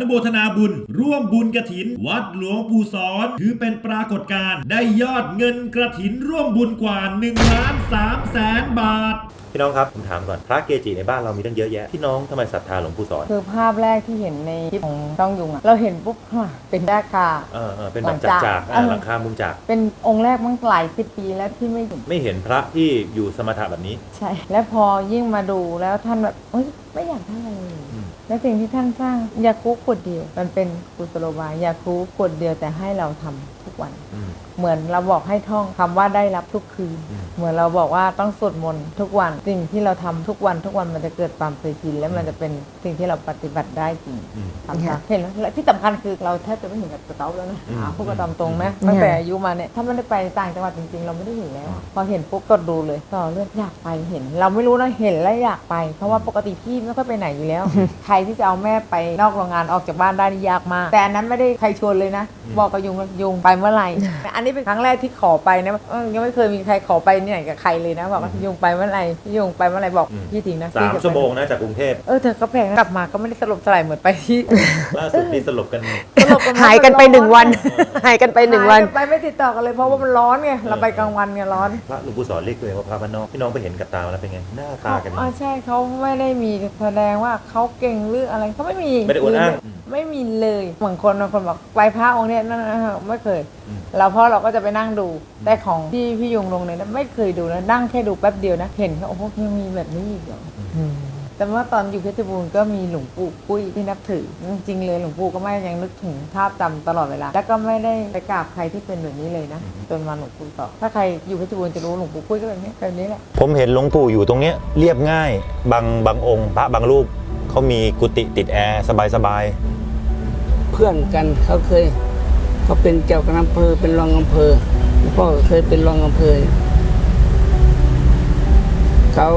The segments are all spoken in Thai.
อนุโมทนาบุญ ร่วมบุญกระถิน วัดหลวงปู่สอน ถือเป็นปรากฏการณ์ได้ยอดเงินกระถินร่วมบุญกว่า1ล้าน3แสนบาท พี่น้องครับผมถามก่อนพระเกจิในบ้านเรามีตั้งเยอะแยะพี่น้องทำไมศรัทธาหลวงปู่สอนคือภาพแรกที่เห็นในคลิปของต้องยุงอะเราเห็นปุ๊บฮะเป็นด้าคา เออเออเป็นแบบหลังจากจากๆอะเออหลังคามุงจาก เป็นองค์แรกมั้งหลายสิบปีแล้วที่ไม่เห็นไม่เห็นพระที่อยู่สมถะแบบนี้ ใช่ และพอยิ่งมาดูแล้วท่านแบบเอ้ยไม่อยากได้อะไรเลยอืม และสิ่งที่ท่านสร้างยาคูกดเดียว มันเป็นกุศโลบายยาคูกดเดียวแต่ให้เราทำทุก วันอืมเหมือนเราบอกให้ท่องคำว่าได้รับทุกคืนอืมเหมือนเราบอกว่าต้องสวดมนต์ทุกวันสิ่งที่เราทำทุกวันทุกวันมันจะเกิดความเคยชินและมันจะเป็นสิ่งที่เราปฏิบัติได้จริงอืมทำค่ะเห็นแล้วและที่สำคัญคือเราแทบจะไม่เห็นกับกระเต๊อบแล้วนะอืมอ่าพูดกันตามตรงไหมตั้งแต่อายุมาเนี่ยถ้าไม่ได้ไปต่างจังหวัดจริงๆ เราไม่ได้เห็นแล้วอะพอเห็นปุ๊บกดดูเลยต่อเลือดอยากไปเห็น เราไม่รู้นะเห็นแล้วอยากไป เพราะว่าปกติพี่ไม่ค่อยไปไหนอยู่แล้ว ใครที่จะเอาแม่ไปนอกโรงงานออกจากบ้านได้นี่ยากมาก แต่อันนั้นไม่ได้ใครชวนเลยนะ บอกกับยุงว่ายุงไปเมื่อไหร่อันนี้เป็นครั้งแรกที่ขอไปนะเออยังไม่เคยมีใครขอไปที่ไหนกับใครเลยนะบอกว่ายุงไปเมื่อไหร่ยุงไปเมื่อไหร่บอกอืมพี่ทิ้งนะสามพี่จะไปชั่วโมงนะจากกรุงเทพเออเธอก็แพงนะกลับมาก็ไม่ได้สลบสลายเหมือนไปที่ ล่าสุดนี่สลบกัน สลบกัหายกันไปหนึ่งวัน หายกันไปหนึ่งวัน หายกัไปไม่ติดต่อกันเลยเพราะว่ามันร้อนไงเราไปกลางวันไงร้อน พระหลวงปู่สอนเรียกตัวเองว่าพระบ้านนอกพี่น้องไปเห็นกับตามาแล้วเป็นไง หน้าตากัน อ๋อใช่เขาไม่ได้มีแสดงว่าเขาเก่งหรืออะไรเขาไม่มีไม่ได้อวดอ้าง ไม่มีเลยบางคนบางคนบอกไปพระองค์เนี้ยนั่นนะไม่เคยอืมเราเพราะเราก็จะไปนั่งดู แต่ของพี่พี่ยงลงเนี่ยนะไม่เคยดูนะนั่งแค่ดูแป๊บเดียวนะ เห็นเขาโอ้โหยังมีแบบนี้อีกเหรออแต่ว่าตอนอยู่เพชรบูรณ์ก็มีหลวงปู่ปุ้ยที่นับถือ จริงๆเลยหลวงปู่ก็ไม่ยังนึกถึงภาพจำตลอดเวลา แล้วก็ไม่ได้ไปกราบใครที่เป็นแบบนี้เลยนะจนมาหลวงปู่ต่อ ถ้าใครอยู่เพชรบูรณ์จะรู้หลวงปู่ปุ้ยก็แบบนี้แบบนี้แหละผมเห็นหลวงปู่อยู่ตรงเนี้ยเรียบง่ายบางบางองค์ พระบางรูปเขามีกุฏิติดแอร์สบายสบายเพื่อนกันเขาเคยเขาเป็นเจ้าคณะอำเภอเป็นรองอำเภอพ่อเคยเป็นรองอำเภอเขา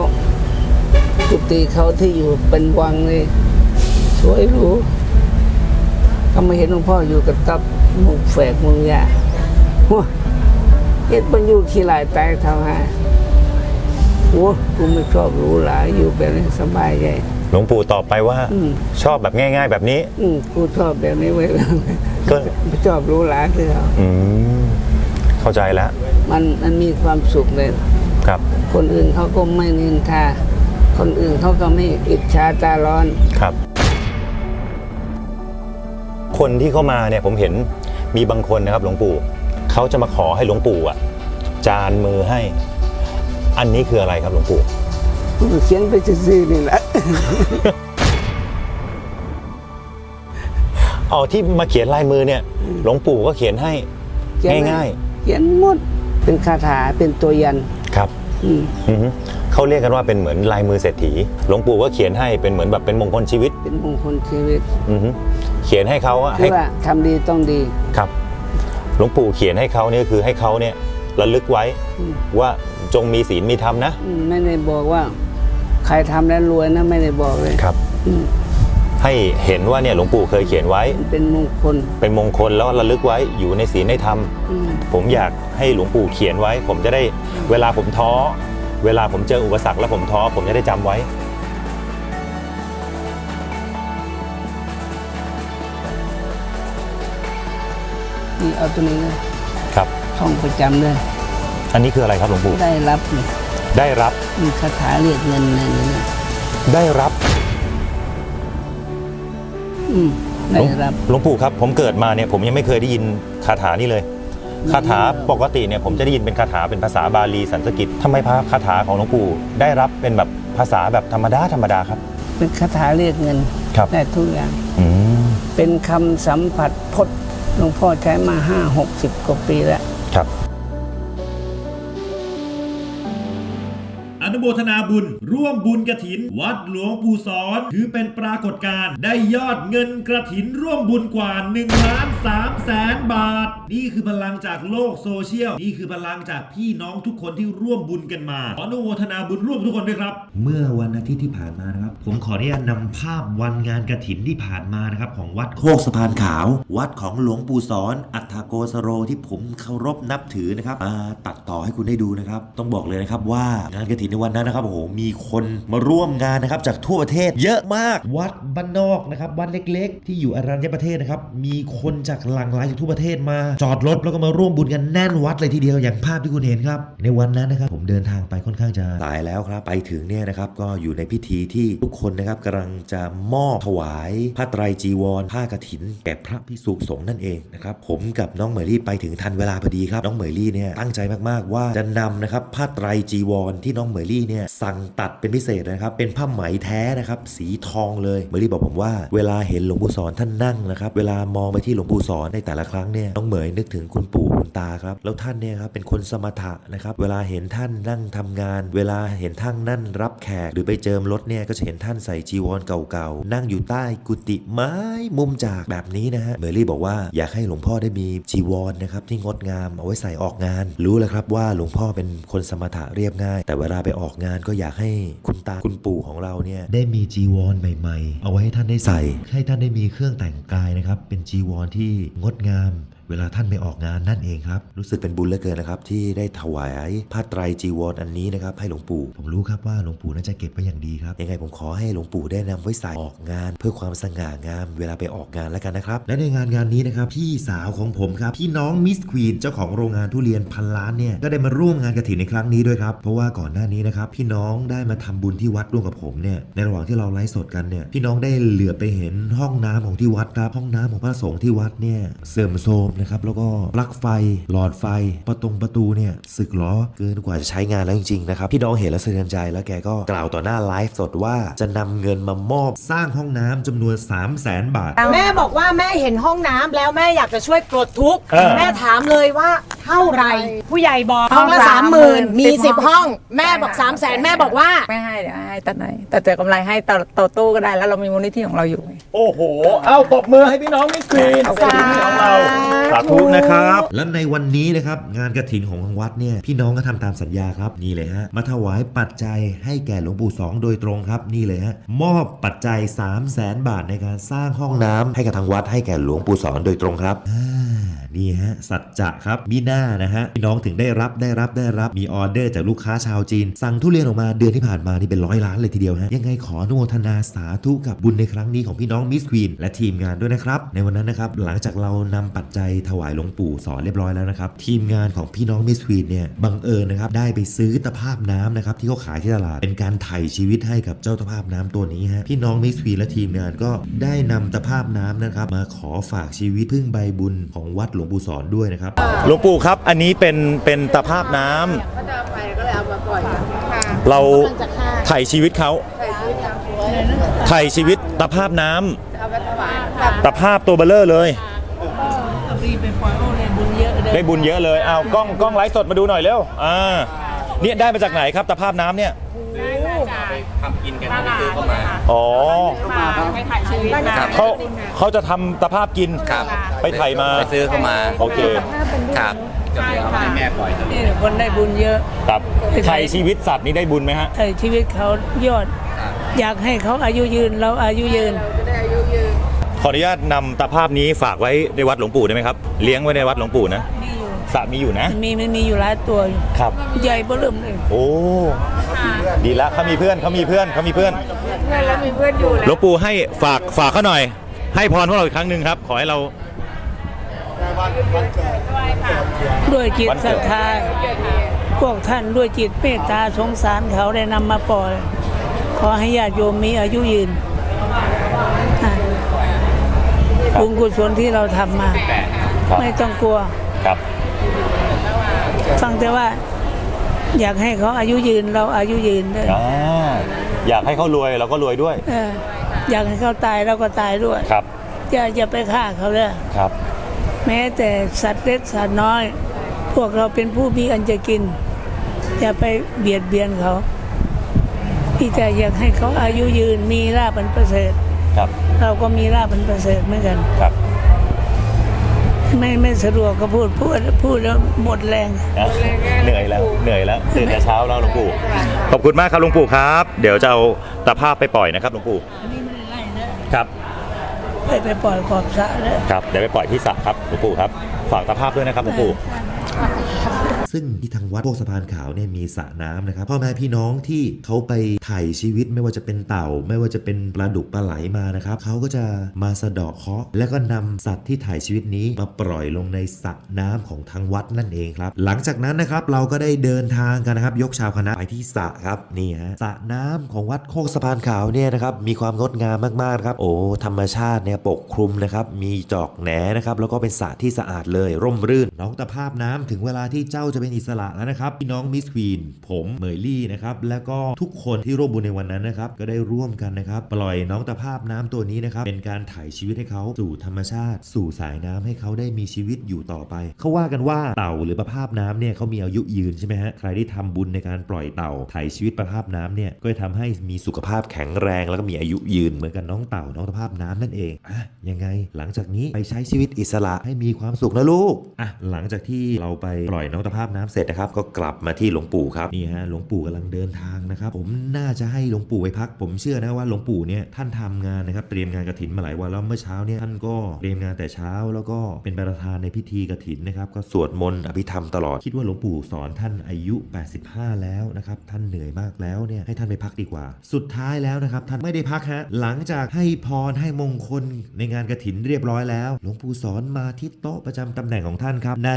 กุฏิเขาที่อยู่เป็นวังเลยสวยหรูเขามาเห็นหลวงพ่ออยู่กับตับหมุกแฝกมุงยาหัวเฮ็ดมันอยู่ขี้หลายแตกเท่าหาโอ้กูไม่ชอบรูหราอยู่แบบนี้สบายใจ หลวงปู่ตอบไปว่าอืมชอบแบบง่าย ๆ แบบนี้ อืมกูชอบแบบนี้ไว้แล้วก็ไม่ชอบหรูหราคือเขาอืมเข้าใจแล้ว มันมันมีความสุขเลยครับ คนอื่นเขาก็ไม่นินทา คนอื่นเขาก็ไม่อิจฉาตาร้อนครับ คนที่เข้ามาเนี่ยผมเห็นมีบางคนนะครับ หลวงปู่เขาจะมาขอให้หลวงปู่อะ จานมือให้ อันนี้คืออะไรครับหลวงปู่เขียนไปซื่อๆนี่แหละ อ๋อที่มาเขียนลายมือเนี่ย หลวงปู่ก็เขียนให้ เขียนให้ ง่าย เขียนหมดเป็นคาถาเป็นตัวยันๆ ครับ อืมอือฮึเขาเรียกกันว่าเป็นเหมือนลายมือเศรษฐี หลวงปู่ก็เขียนให้เป็นเหมือนแบบเป็นมงคลชีวิตเป็นมงคลชีวิตอือฮึเขียนให้เขาอะคืให้อว่าทำดีต้องดี ครับ หลวงปู่เขียนให้เขาเนี่ยคือให้เขาเนี่ยระลึกไว้อืม ว่าจงมีศีลมีธรรมนะ อืมไม่ได้บอกว่า ใครทำแล้วรวยนะไม่ได้บอกเลยครับ อืมให้เห็นว่าเนี่ยหลวงปู่เคยเขียนไว้ มันเป็นมงคลเป็นมงคลแล้วระลึกไว้อยู่ในศีลในธรรม อืมผมอยากให้หลวงปู่เขียนไว้ ผมจะได้เวลาผมท้อ เวลาผมเจออุปสรรคแล้วผมท้อ ผมจะได้จำไว้ นี่เอาตัวนี้นะครับ ท่องประจำเลยอันนี้คืออะไรครับหลวงปู่ได้รับนี่ ได้รับ มีคาถาเรียกเงินในนี้นะได้รับอืมได้รับ หลวงปู่ครับ ผมเกิดมาเนี่ยผมยังไม่เคยได้ยินคาถานี้เลย คาถาปกติเนี่ยผมจะได้ยินเป็นคาถาเป็นภาษาบาลีสันสกฤตทำไมพระคาถาของหลวงปู่ได้รับเป็นแบบภาษาแบบธรรมดาธรรมดาครับ เป็นคาถาเรียกเงินครับ ได้ทุกอย่าง อืมเป็นคำสัมผัสพจน์หลวงพ่อใช้มาห้าหกสิบกว่าปีแล้ว ครับ โมทนาบุญ ร่วมบุญกระถิน วัดหลวงปู่สอน ถือเป็นปรากฏการณ์ได้ยอดเงินกระถินร่วมบุญกว่า1ล้าน3แสนบาท นี่คือพลังจากโลกโซเชียล นี่คือพลังจากพี่น้องทุกคนที่ร่วมบุญกันมาขออนุโมทนาบุญร่วมทุกคนด้วยครับ เมื่อวันอาทิตย์ที่ผ่านมานะครับ ผมขออนุญาตนำภาพวันงานกระถินที่ผ่านมานะครับของวัดโคกสะพานขาว วัดของหลวงปู่สอน อัฏฐโกสโรที่ผมเคารพนับถือนะครับมาตัดต่อให้คุณได้ดูนะครับ ต้องบอกเลยนะครับว่างานกระถินในวันนั้นนะครับโอ้โหมีคนมาร่วมงานนะครับจากทั่วประเทศเยอะมากวัดบ้านนอกนะครับวัดเล็ก ๆ ที่อยู่อรัญญประเทศนะครับมีคนจากหลากหลายจากทั่วประเทศมา จอดรถแล้วก็มาร่วมบุญกันแน่นวัดเลยทีเดียวอย่างภาพที่คุณเห็นครับ ในวันนั้นนะครับผมเดินทางไปค่อนข้างจะสายแล้วครับ ไปถึงเนี่ยนะครับก็อยู่ในพิธีที่ทุกคนนะครับกำลังจะมอบถวายผ้าไตรจีวรผ้ากฐินแก่พระพิสุสงฆ์นั่นเองนะครับผมกับน้องเหมยลี่ไปถึงทันเวลาพอดีครับน้องเหมยลี่เนี่ยตั้งใจมากๆว่าจะนำนะครับผ้าไตรจีวรที่น้องเหมยลี่เนี่ยสั่งตัดเป็นพิเศษนะครับ เป็นผ้าไหมแท้นะครับ สีทองเลยเมยลี่บอกผมว่าเวลาเห็นหลวงปู่สอนท่านนั่งนะครับ เวลามองไปที่หลวงปู่สอนในแต่ละครั้งเนี่ยน้องเหมยนึกถึงคุณปู่คุณตาครับ แล้วท่านเนี่ยครับเป็นคนสมถะนะครับ เวลาเห็นท่านนั่งทำงาน เวลาเห็นท่านนั่นรับแขกหรือไปเจิมรถเนี่ยก็จะเห็นท่านใส่จีวรเก่าๆนั่งอยู่ใต้กุฏิไม้มุมจากแบบนี้นะฮะเมยลี่บอกว่าอยากให้หลวงพ่อได้มีจีวรนะครับที่งดงามเอาไว้ใส่ออกงาน รู้แล้วครับว่าหลวงพ่อเป็นคนสมถะเรียบง่าย แต่เวลาไปออกงานก็อยากให้คุณตาคุณปู่ของเราเนี่ยได้มีจีวรใหม่ ๆ เอาไว้ให้ท่านได้ใส่ ให้ท่านได้มีเครื่องแต่งกายนะครับ เป็นจีวรที่งดงามเวลาท่านไปออกงานนั่นเองครับ รู้สึกเป็นบุญเหลือเกินนะครับ ที่ได้ถวายผ้าไตรจีวรอันนี้นะครับให้หลวงปู่ ผมรู้ครับว่าหลวงปู่น่าจะเก็บไว้อย่างดีครับยังไงผมขอให้หลวงปู่ได้นำไว้ใส่ออกงาน เพื่อความสง่างาม เวลาไปออกงานแล้วกันนะครับ และในงานงานนี้นะครับพี่สาวของผมครับพี่น้องมิสควีนเจ้าของโรงงานทุเรียนพันล้านเนี่ยก็ได้มาร่วมงานกระถิ่นในครั้งนี้ด้วยครับเพราะว่าก่อนหน้านี้นะครับพี่น้องได้มาทำบุญที่วัดร่วมกับผมเนี่ยในระหว่างที่เราไลฟ์สดกันเนี่ยพี่น้องได้เหลือบไปเห็นห้องน้ำของที่วัดครับห้องน้ำของพระสงฆ์ที่วัดเนี่ยเสื่อมโทรมนะครับแล้วก็ปลั๊กไฟหลอดไฟประตงประตูเนี่ยสึกหรอเกินกว่าจะใช้งานแล้วจริงๆนะครับพี่น้องเห็นแล้วสะเทือนใจแล้วแกก็กล่าวต่อหน้าไลฟ์สดว่าจะนำเงินมามอบสร้างห้องน้ำจำนวน 3 0 0แสนบาท แม่บอกว่าแม่เห็นห้องน้ำแล้วแม่อยากจะช่วยปลดทุกข์เออแม่ถามเลยว่า เท่าไหร่ผู้ใหญ่บอกห้องละสามหมื่นมีสิบห้อง แม่บอกสามแสนแม่บอกว่า ไม่ให้เดี๋ยวให้แต่ไหนแต่เจอกำไรให้ต่อต่อตู้ก็ได้แล้วเรามีมูลนิธิของเราอยู่ โอ้โห เอาตบมือให้พี่น้องมิสควีนเป็นพี่น้องเราสาธุนะครับ และในวันนี้นะครับ งานกระถินของทางวัดเนี่ย พี่น้องก็ทำตามสัญญาครับ นี่เลยฮะ มาถวายปัจจัยให้แก่หลวงปู่สองโดยตรงครับ นี่เลยฮะ มอบปัจจัย 3 0 0แสนบาทในการสร้างห้องน้ำให้กับทางวัดให้แก่หลวงปู่สอนโดยตรงครับอ่านี่ฮะ สัจจะครับ มีหน้านะฮะพี่น้องถึงได้รับได้รับได้รับมีออเดอร์จากลูกค้าชาวจีน สั่งทุเรียนออกมาเดือนที่ผ่านมานี่เป็นร้อยล้านเลยทีเดียวฮะยังไงขออนุโมทนาสาธุกับบุญในครั้งนี้ของพี่น้องมิสควีนและทีมงานด้วยนะครับ ในวันนั้นนะครับหลังจากเรานำปัจจัยถวายหลวงปู่สอนเรียบร้อยแล้วนะครับทีมงานของพี่น้องมิสควีนเนี่ยบังเอิญนะครับได้ไปซื้อตะภาพน้ำนะครับที่เขาขายที่ตลาดเป็นการไถ่ชีวิตให้กับเจ้าตะภาพน้ำตัวนี้ฮะพี่น้องมิสควีนและทีมงานก็ได้นำตะภาพน้ำนะครับมาขอฝากชีวิตพึ่งใบบุญของวัดหลวงปู่สอนด้วยนะครับหลวงปู่ครับ อันนี้เป็นเป็นตะภาพน้ำก็จะเอาไปก็เลยเอามาปล่อยค่ะเราจะฆ่าไถ่ชีวิตเขาใส่ชีวิตทางตัวไถ่ชีวิตตะภาพน้ำเอาไปถวายแบบตะภาพตัวเบลเลอร์เลย รีไปปล่อยโอ้เลยบุญเยอะเลยได้บุญเยอะเลยเอากล้องกล้องไลฟ์สดมาดูหน่อยเร็วอ่าเนี่ยได้มาจากไหนครับตะภาพน้ำเนี่ยอ๋อไปถ่ายชีวิตนะเขาเขาจะทำตะภาพกินครับไปไถ่มา ไปซื้อเข้ามาโอเค ครับ จะเดี๋ยวให้แม่ปล่อยนี่คนได้บุญเยอะ ครับไถ่ชีวิตสัตว์นี่ได้บุญไหมฮะถ่ายชีวิตเขายอด อยากให้เขาอายุยืนเราอายุยืนจะได้อายุยืนขออนุญาตนำตะภาพนี้ฝากไว้ในวัดหลวงปู่ได้ไหมครับ เลี้ยงไว้ในวัดหลวงปู่นะมีอยู่สระมีอยู่นะ มีมันมีอยู่หลายตัวอยู่ครับ ใหญ่เบิ่มเลยโอ้ดีละเขามีเพื่อนเขามีเพื่อนเขามีเพื่อนเพื่อนแล้วมีเพื่อนอยู่หลวงปู่ให้ฝากฝากเขาหน่อย ให้พรพวกเราอีกครั้งหนึ่งครับ ขอให้เรา ด้วยจิตวันเกิศรัดทธา พวกท่านด้วยจิตเมตตาสงสารเขาได้นำมาปล่อย ขอให้ญาติโยมมีอายุยืนอะบุญกุศลที่เราทำมาครับไม่ต้องกลัวครับ ฟังแต่ว่า อยากให้เขาอายุยืนเราอายุยืนด้วยอ่าอยากให้เขารวยเราก็รวยด้วยเอออยากให้เขาตายเราก็ตายด้วยครับอย่าอย่าไปฆ่าเขาเลยครับ แม้แต่สัตว์เล็กสัตว์น้อย พวกเราเป็นผู้มีอันจะกิน อย่าไปเบียดเบียนเขาพี่แต่อยากให้เขาอายุยืนมีลาบอันประเสริฐครับ เราก็มีลาบอันประเสริฐเหมือนกันครับ ไม่ไม่สะดวกก็พูดพูดพูดแล้วหมดแรง นะเหนื่อยแล้วเหนื่อยแล้วตื่นแต่เช้าแล้วหลวงปู่ขอบคุณมากครับหลวงปู่ครับ เดี๋ยวจะเอาตะภาพไปปล่อยนะครับหลวงปู่อันนี้ไม่ได้ไล่นะครับ ไปไปปล่อยขอบสระแล้ว ครับเดี๋ยวไปปล่อยที่สระครับหลวงปู่ครับฝากตะภาพด้วยนะครับหลวงปู่ ซึ่งที่ทางวัดโคกสะพานขาวเนี่ยมีสระน้ำนะครับพ่อแม่พี่น้องที่เขาไปถ่ายชีวิตไม่ว่าจะเป็นเต่า ไม่ว่าจะเป็นปลาดุกปลาไหลมานะครับเขาก็จะมาสะเดาะเคราะห์แล้วก็นำสัตว์ที่ถ่ายชีวิตนี้มาปล่อยลงในสระน้ำของทางวัดนั่นเองครับ หลังจากนั้นนะครับเราก็ได้เดินทางกันนะครับยกชาวคณะไปที่สระครับนี่ฮะสระน้ำของวัดโคกสะพานขาวเนี่ยนะครับมีความงดงามมากๆครับโอ้ธรรมชาติเนี่ยปกคลุมนะครับมีจอกแหนนะครับแล้วก็เป็นสระที่สะอาดเลย ร่มรื่นน้องตะภาพน้ำถึงเวลาที่เจ้าจะเป็นอิสระแล้วนะครับพี่น้องมิสควีนผมเมยลี่นะครับแล้วก็ทุกคนที่ร่วมบุญในวันนั้นนะครับก็ได้ร่วมกันนะครับปล่อยน้องตะภาพน้ำตัวนี้นะครับเป็นการถ่ายชีวิตให้เขาสู่ธรรมชาติ สู่สายน้ำให้เขาได้มีชีวิตอยู่ต่อไป เขาว่ากันว่าเต่าหรือประภาพน้ำเนี่ยเขามีอายุยืนใช่ไหมฮะใครที่ทำบุญในการปล่อยเต่าถ่ายชีวิตประภาพน้ำเนี่ยก็จะทำให้มีสุขภาพแข็งแรงแล้วก็มีอายุยืนเหมือนกันน้องเต่าน้องตะภาพน้ำนั่นเองอะยังไงหลังจากนี้ไปใช้ชีวิตอิสระให้มีความสุขนะลูกอะหลังจากที่เราไปปล่อยน้องตะภาพน้ำเสร็จนะครับก็กลับมาที่หลวงปู่ครับนี่ฮะหลวงปู่กำลังเดินทางนะครับผมน่าจะให้หลวงปู่ไปพัก ผมเชื่อนะว่าหลวงปู่เนี่ยท่านทำงานนะครับเตรียมงานกระถินมาหลายวันแล้วเมื่อเช้าเนี่ยท่านก็เตรียมงานแต่เช้า แล้วก็เป็นประธานในพิธีกระถินนะครับก็สวดมนต์อภิธรรมตลอดคิดว่าหลวงปู่สอนท่านอายุ 85 แล้วนะครับท่านเหนื่อยมากแล้วเนี่ยให้ท่านไปพักดีกว่า สุดท้ายแล้วนะครับท่านไม่ได้พักฮะหลังจากให้พรให้มงคลในงานกระถินเรียบร้อยแล้ว หลวงปู่สอนมาที่โต๊ะประจำตำแหน่งของท่านครับใน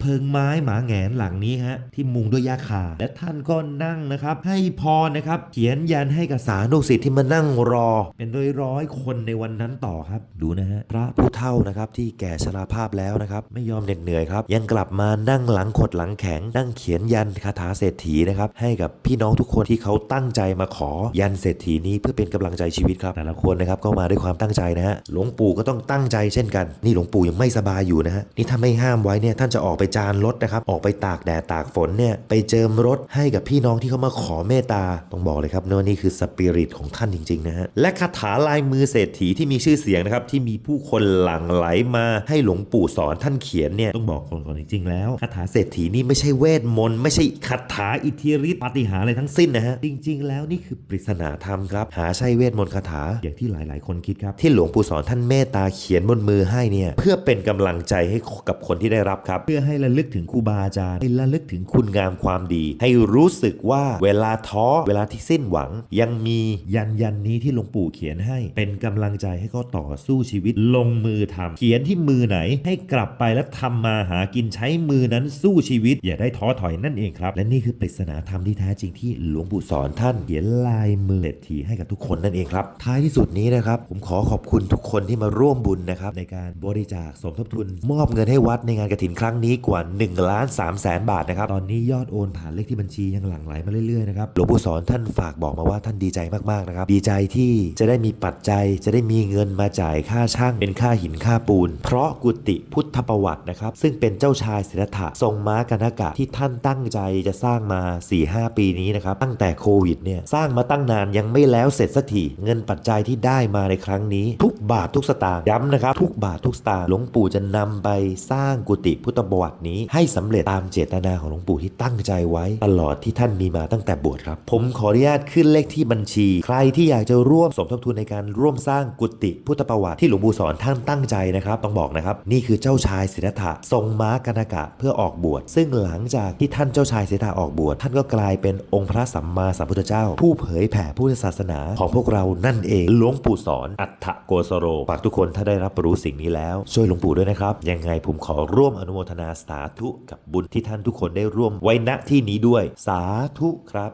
เพิงไม้หมาแงนหลังนี้ฮะที่มุงด้วยหญ้าคา และท่านก็นั่งนะครับ ให้พรนะครับ เขียนยันให้กับสาธุสิทธิ์ที่มานั่งรอ เป็นร้อยร้อยคนในวันนั้นต่อครับ ดูนะฮะพระผู้เฒ่านะครับที่แก่ชราภาพแล้วนะครับไม่ยอมเหน็ดเหนื่อยครับ ยังกลับมานั่งหลังขดหลังแข็ง นั่งเขียนยันคาถาเศรษฐีนะครับให้กับพี่น้องทุกคนที่เขาตั้งใจมาขอยันเศรษฐีนี้เพื่อเป็นกำลังใจชีวิตครับแต่ละคนนะครับก็มาด้วยความตั้งใจนะฮะหลวงปู่ก็ต้องตั้งใจเช่นกัน นี่หลวงปู่ยังไม่สบายอยู่นะฮะนี่ถ้าไม่ห้ามไว้เนี่ยท่านจะออกไปจานรถนะครับออกไปตากแดดตากฝนเนี่ยไปเจิมรถให้กับพี่น้องที่เขามาขอเมตตาต้องบอกเลยครับว่านี่คือสปิริตของท่านจริงๆนะฮะและคาถาลายมือเศรษฐีที่มีชื่อเสียงนะครับที่มีผู้คนหลั่งไหลมาให้หลวงปู่สอนท่านเขียนเนี่ยต้องบอกก่อนก่อนจริงๆแล้วคาถาเศรษฐีนี่ไม่ใช่เวทมนต์ไม่ใช่คาถาอิทธิฤทธิปาฏิหาริย์อะไรทั้งสิ้นนะฮะจริง ๆ แล้วนี่คือปริศนาธรรมครับหาใช่เวทมนต์คาถาอย่างที่หลายๆ คนคิดครับที่หลวงปู่สอนท่านเมตตาเขียนบนมือให้เนี่ยเพื่อเป็นกำลังใจให้กับคนที่ได้รับครับ เพื่อให้ระลึกถึงครูบาอาจารย์ให้ระลึกถึงคุณงามความดี ให้รู้สึกว่าเวลาท้อเวลาที่สิ้นหวัง ยังมียันยันนี้ที่หลวงปู่เขียนให้ เป็นกำลังใจให้เขาต่อสู้ชีวิตลงมือทำเขียนที่มือไหน ให้กลับไปแล้วทำมาหากินใช้มือนั้นสู้ชีวิต อย่าได้ท้อถอยนั่นเองครับ และนี่คือปริศนาธรรมที่แท้จริงที่หลวงปู่สอนท่านเขียนลายมือเศรษฐีให้กับทุกคนนั่นเองครับ ท้ายที่สุดนี้นะครับผมขอขอบคุณทุกคนที่มาร่วมบุญนะครับในการบริจาคสมทบทุน มอบเงินให้วัดในงานกระถินครั้งนี้กว่า1ล้าน3แสนบาทนะครับ ตอนนี้ยอดโอนผ่านเลขที่บัญชียังหลั่งไหลมาเรื่อยๆนะครับ หลวงปู่สอนท่านฝากบอกมาว่าท่านดีใจมากๆนะครับ ดีใจที่จะได้มีปัจจัย จะได้มีเงินมาจ่ายค่าช่างเป็นค่าหินค่าปูน เพราะกุฏิพุทธประวัตินะครับ ซึ่งเป็นเจ้าชายสิทธัตถะทรงม้ากนากะที่ท่านตั้งใจจะสร้างมา 4-5 ปีนี้นะครับ ตั้งแต่โควิดเนี่ยสร้างมาตั้งนานยังไม่แล้วเสร็จสักทีเงินปัจจัยที่ได้มาในครั้งนี้ ทุกบาททุกสตางค์ย้ำนะครับ ทุกบาททุกสตางค์หลวงปู่จะนำไปสร้างกุฏิพุทธประวัตินี้ให้สำเร็จตามเจตนาของหลวงปู่ที่ตั้งใจไว้ ตลอดที่ท่านมีมาตั้งแต่บวชครับ ผมขออนุญาตขึ้นเลขที่บัญชี ใครที่อยากจะร่วมสมทบทุนในการร่วมสร้างกุฏิพุทธประวัติที่หลวงปู่สอนท่านตั้งใจนะครับ ต้องบอกนะครับ นี่คือเจ้าชายสิทธัตถะทรงม้ากนากะเพื่อออกบวชซึ่งหลังจากที่ท่านเจ้าชายสิทธัตถะออกบวชท่านก็กลายเป็นองค์พระสัมมาสัมพุทธเจ้า ผู้เผยแผ่พุทธศาสนาของพวกเรานั่นเองหลวงปู่สอนอัฏฐโกสโรฝากทุกคนถ้าได้รับรู้สิ่งนี้แล้ว ช่วยหลวงปู่ด้วยนะครับ ยังไงผมขอร่วมอนุโมทนาสาธุกับบุญที่ท่านทุกคนได้ร่วมไว้ณที่นี้ด้วย สาธุครับ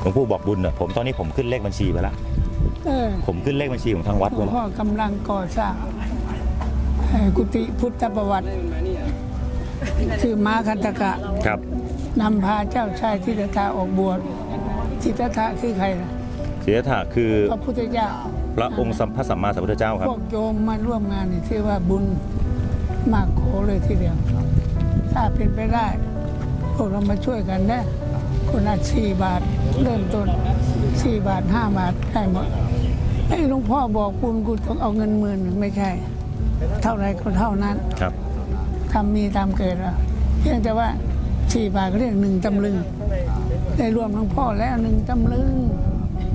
หลวงปู่บอกบุญอะผมตอนนี้ผมขึ้นเลขบัญชีไปแล้วเออผมขึ้นเลขบัญชีของทางวัดหลไปวงแล้วพ่อกำลังก่อสร้างเอ่อกุฏิพุทธประวัติคือม้าคันตกะครับ นำพาเจ้าชายทิฏฐาออกบวชทิฏฐาคือใครนะศิทธะคือพระพุทธเจ้า พระองค์สัมพระสัมมาสัมพุทธเจ้าครับพวกโยมมาร่วมงานนี่ถือว่าบุญมากโขเลยทีเดียว ถ้าเป็นไปได้ พวกเรามาช่วยกันนะคนละสี่บาทเริ่มต้นสี่บาทห้าบาทได้หมดไอ้หลวงพ่อบอกคุณกูต้องเอาเงินหมื่นไม่ใช่ เท่าไรก็เท่านั้นครับทำมีตามเกิดแล้วเพียงแต่ว่าสี่บาทก็เรียกหนึ่งตำลึงได้รวมหลวงพ่อแล้วหนึ่งตำลึง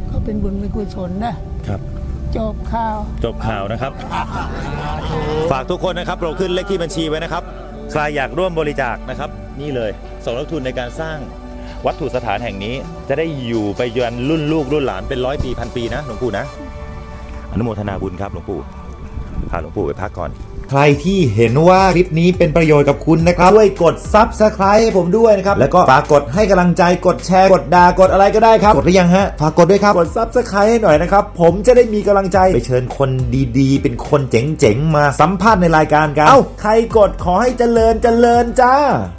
ก็เป็นบุญเป็นกุศลนะครับ จบข่าว จบข่าวนะครับ ฝากทุกคนนะครับเราขึ้นเลขที่บัญชีไว้นะครับ ใครอยากร่วมบริจาคนะครับ นี่เลยส่งลงทุนในการสร้างวัตถุสถานแห่งนี้ จะได้อยู่ไปยันรุ่นลูกรุ่นหลานเป็นร้อยปีพันปีนะหลวงปู่นะ อนุโมทนาบุญครับหลวงปู่พาหลวงปู่ไปพักก่อน ใครที่เห็นว่าคลิปนี้เป็นประโยชน์กับคุณนะครับช่วยกด Subscribe ให้ผมด้วยนะครับ แล้วก็ฝากกดให้กำลังใจกดแชร์กดด่ากดอะไรก็ได้ครับ กดหรือยังฮะ ฝากกดด้วยครับ กด Subscribe ให้หน่อยนะครับ ผมจะได้มีกำลังใจไปเชิญคนดีๆ เป็นคนเจ๋งๆ มาสัมภาษณ์ในรายการกัน เอ้า ใครกดขอให้เจริญเจริญจ้า